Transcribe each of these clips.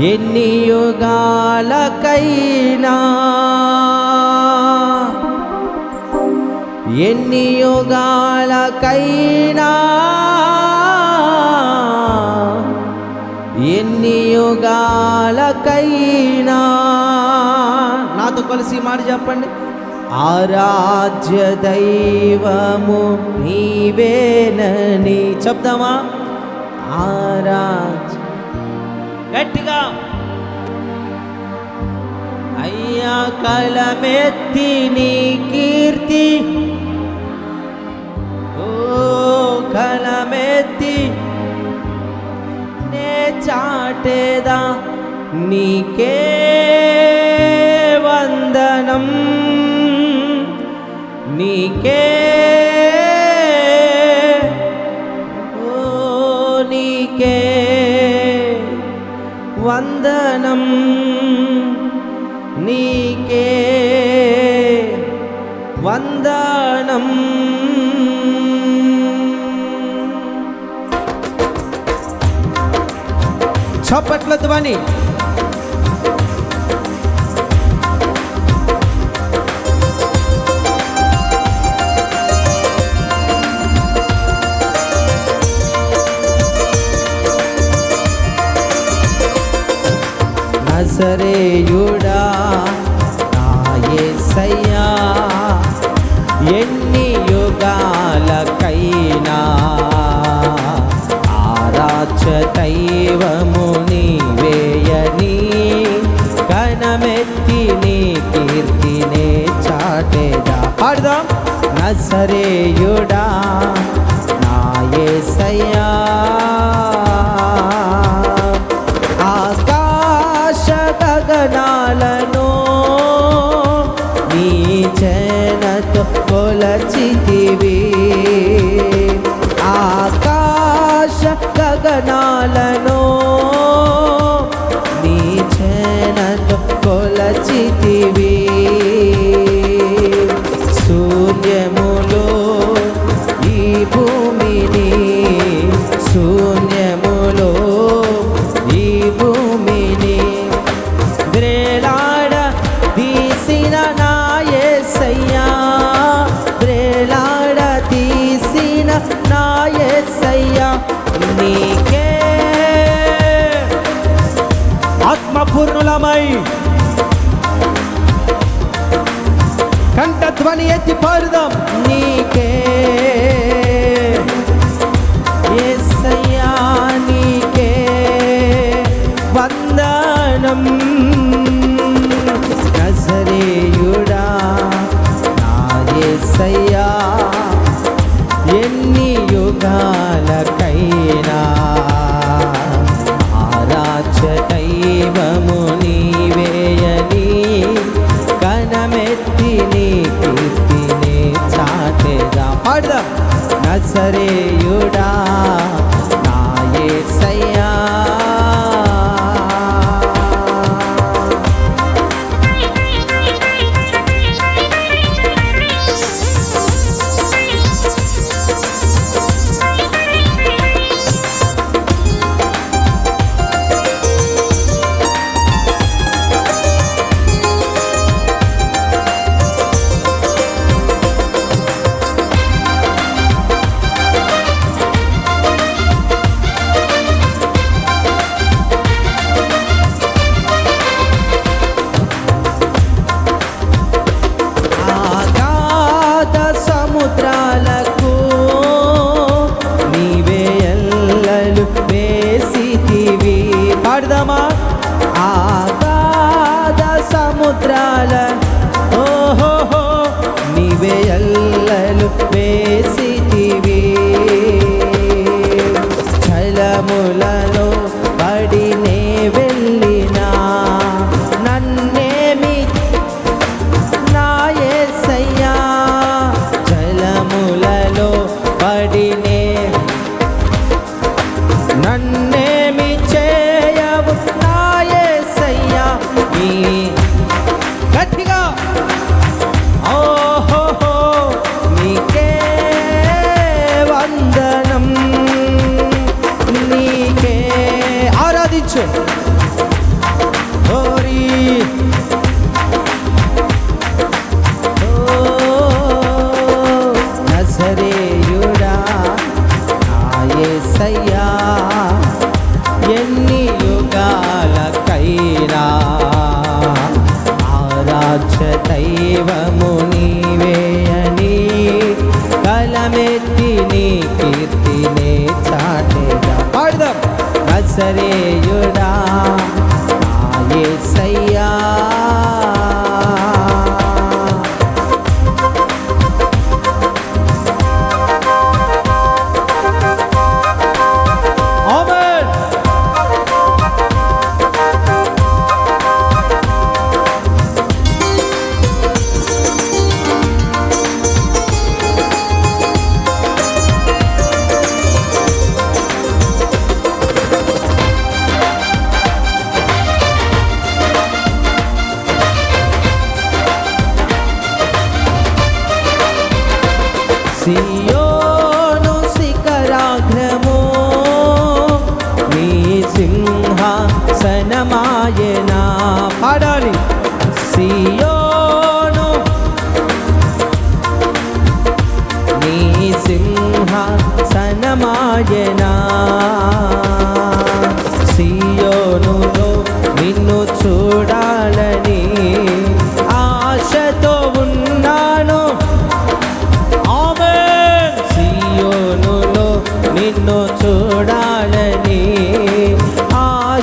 ఎన్ని యుగాలకైనా ఎన్ని యుగాలకైనా ఎన్ని యుగాలకైనా. నాతో కలిసి మాట చెప్పండి. ఆరాధ్య దైవము నీవేనని చెప్దామా? ఆరాధ్య గట్టిగా. అయ్యా కలమెత్తి నీ కీర్తి. ఓ కలమెత్తి నే చాటేదా నీకే వందనం. నీకే వందనం నీకే వందనం. చప్పట్ల ధ్వని నజరేయుడా నా ఎన్ని శూన్యములో ఈ భూమిని శూన్యములో ఈ భూమిని బ్రేలాడ తీసిన నాయసయ్యా బ్రేలాడ తీసిన నాయసయ్యా నీకే ఆత్మపూర్ణులమై కంఠధ్వని ఎత్తి పారుదాం. నీకే. యేసయ్యా నీకే. వందనం. నజరేయుడా నా ఎన్ని యుగా vez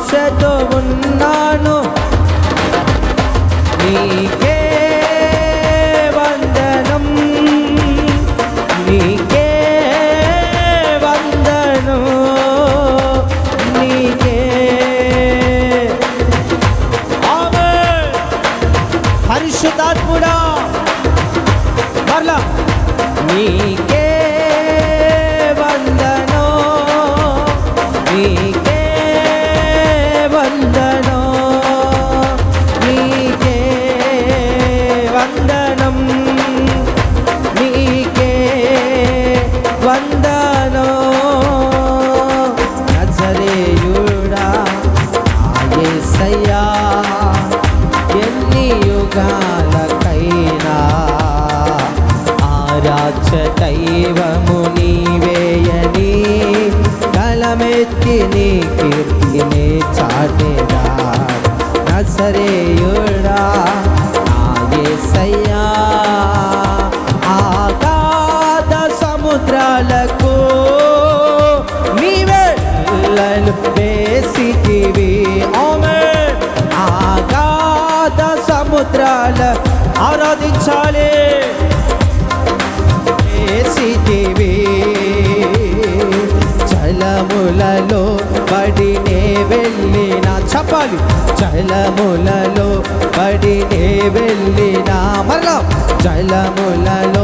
ఆశతో ఉన్నాను. నీకే వందనం. నీకే వందనం. నీకే. ఆమేన్. పరిశుద్ధాత్ముడా. మరలా. నీకే ఆయసయ్యా ఎన్ని యుగాలకైనా ఆరాధ్య దైవము నీవేయని కలమెత్తి నీ కీర్తిని చాటేదా నసరేయుడా ఆయసయ్యా ఆగాధ సముద్రాలకు నీవే వేసిటివి సముద్రాల ఆరాధించాలి. వేసిటివి చలములలో పడినే వెళ్ళిన చెప్పాలి. చలములలో పడినే వెళ్ళిన మరలా చలములలో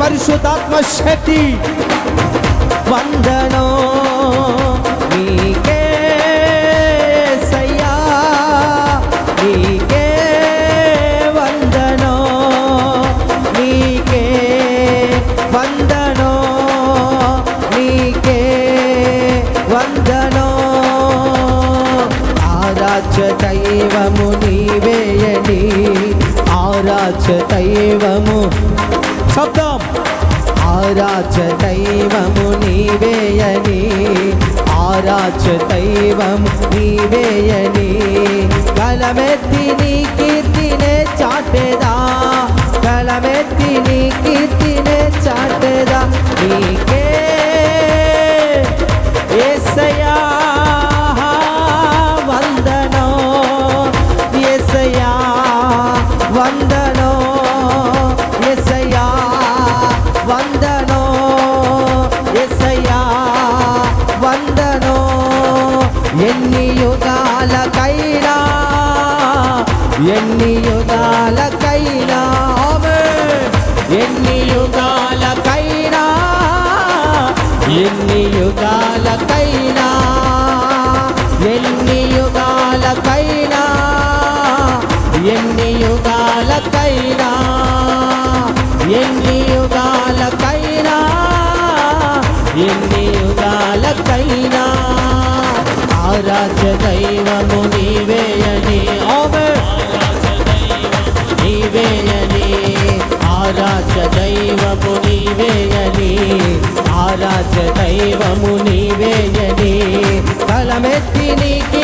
అనుభవించు పరిశుద్ధాత్మ శక్తి. వందనో నీకే సయ్యా. నీకే వందనో నీకే వందనో నీకే వందనో. ఆరాధ్య దైవము నీవేయని ఆరాధ్య దైవము. శబ్దం. ఆరాధ్య దైవము నీవేయని ఆరాధ్య దైవము నీవేయని. కలమెత్తి నీ కీర్తినే చాటేదా కలమెత్తి నీ కీర్తి యుగాలకైనా ఎన్ని యుగాలకైనా ఎన్ని యుగాలకైనా ఆరాధ్య దైవము నీవేయని నీవేయని ఆరాధ్య దైవము నీవేయని ఆరాధ్య దైవము నీవేయని తలమెత్తి నీకి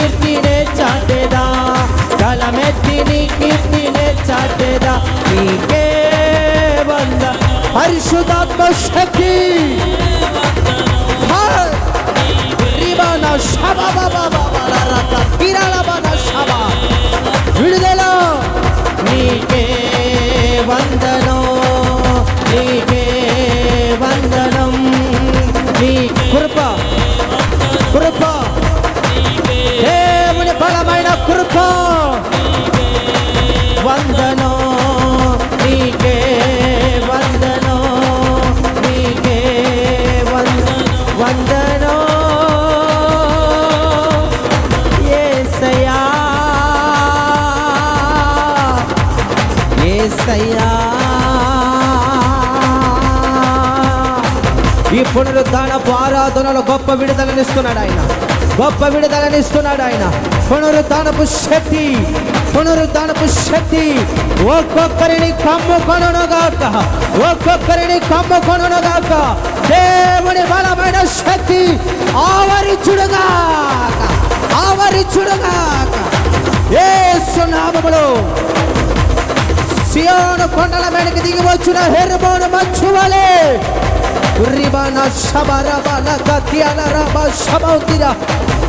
పరిశుధాత్మ శక్తి హర్! రిబాన షబబబబబలరక తిరలబన షబ. విడుదల నీకే వందనం నీకే యేసయ్యా ఈ పునరుద్ధానపు ఆరాధనలో గొప్ప విడుదలనిస్తున్నాడు ఆయన. గొప్ప విడుదలనిస్తున్నాడు ఆయన. పునరుద్ధానపు శక్తి పునరుద్ధానపు శక్తి ఒక్కొక్కరిని కమ్ముకొనుగాక ఒక్కొక్కరిని కమ్ముకొనుగాక దేవుని బలమైన శక్తి ఆవరించుడుగాక ఆవరించుడుగాక ఏ సునామములో సియోను కొండల వెనక దిగి వచ్చిన హెర్మోను మంచు శబ రిబాన శబరబల గత్యాల రబ శబౌతిర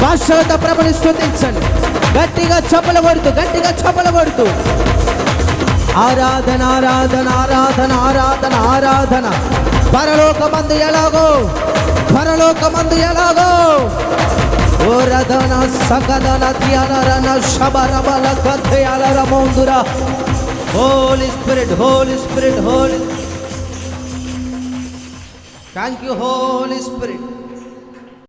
భాషలతో ప్రభుని స్థుతించండి గట్టిగా చప్పలు కొడుతూ గట్టిగా చప్పలు కొడుతూ. ఆరాధన ఆరాధన ఆరాధన ఆరాధన ఆరాధన. పరలోకమందు ఎలాగో పరలోకమందు ఎలాగో. ఓ రథన సగదన ధ్యానరన శబరబల Gadwal రమోందుర Holy Spirit, Holy Spirit, Holy. Thank you, Holy Spirit.